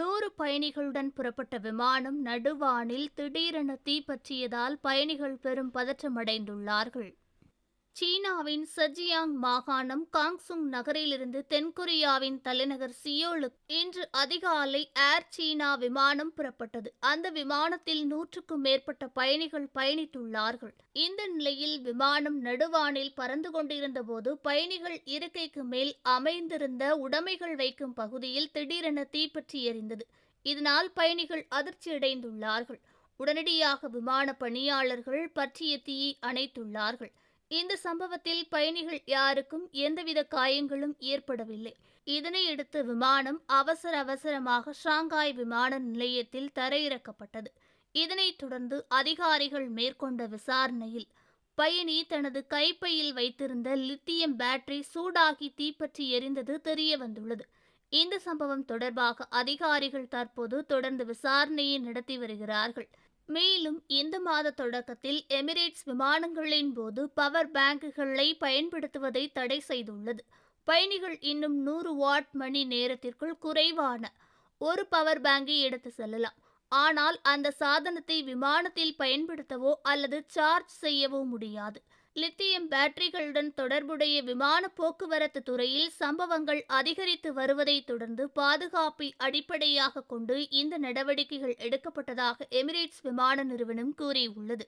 நூறு பயணிகளுடன் புறப்பட்ட விமானம் நடுவானில் திடீரென தீப்பற்றியதால் பயணிகள் பெரும் பதற்றமடைந்துள்ளார்கள் சீனாவின் சஜியாங் மாகாணம் காங்சுங் நகரிலிருந்து தென்கொரியாவின் தலைநகர் சியோலுக்கு இன்று அதிகாலை ஏர் சீனா விமானம் புறப்பட்டது. அந்த விமானத்தில் நூற்றுக்கும் மேற்பட்ட பயணிகள் பயணித்துள்ளார்கள். இந்த நிலையில் விமானம் நடுவானில் பறந்து கொண்டிருந்த போது பயணிகள் இருக்கைக்கு மேல் அமைந்திருந்த உடைமைகள் வைக்கும் பகுதியில் திடீரென தீப்பற்றி எறிந்தது இதனால் பயணிகள் அதிர்ச்சியடைந்துள்ளார்கள் உடனடியாக விமான பணியாளர்கள் பற்றிய தீயை அணைத்துள்ளார்கள். இந்த சம்பவத்தில் பயணிகள் யாருக்கும் எந்தவித காயங்களும் ஏற்படவில்லை. இதனையடுத்து விமானம் அவசர அவசரமாக ஷாங்காய் விமான நிலையத்தில் தரையிறக்கப்பட்டது. இதனைத் தொடர்ந்து அதிகாரிகள் மேற்கொண்ட விசாரணையில் பயணி தனது கைப்பையில் வைத்திருந்த லித்தியம் பேட்டரி சூடாகி தீப்பற்றி எரிந்தது தெரிய வந்துள்ளது இந்த சம்பவம் தொடர்பாக அதிகாரிகள் தற்போது தொடர்ந்து விசாரணையை நடத்தி வருகிறார்கள். மேலும் இந்த மாத தொடக்கத்தில் எமிரேட்ஸ் விமானங்களின் போது பவர் பேங்குகளை பயன்படுத்துவதை தடை செய்துள்ளது. பயணிகள் இன்னும் நூறு வாட் மணி நேரத்திற்குள் குறைவான ஒரு பவர் பேங்கை எடுத்து செல்லலாம். ஆனால் அந்த சாதனத்தை விமானத்தில் பயன்படுத்தவோ அல்லது சார்ஜ் செய்யவோ முடியாது. லித்தியம் பேட்டரிகளுடன் தொடர்புடைய விமான போக்குவரத்து துறையில் சம்பவங்கள் அதிகரித்து வருவதை தொடர்ந்து பாதுகாப்பை அடிப்படையாக கொண்டு இந்த நடவடிக்கைகள் எடுக்கப்பட்டதாக எமிரேட்ஸ் விமான நிறுவனம் கூறியுள்ளது.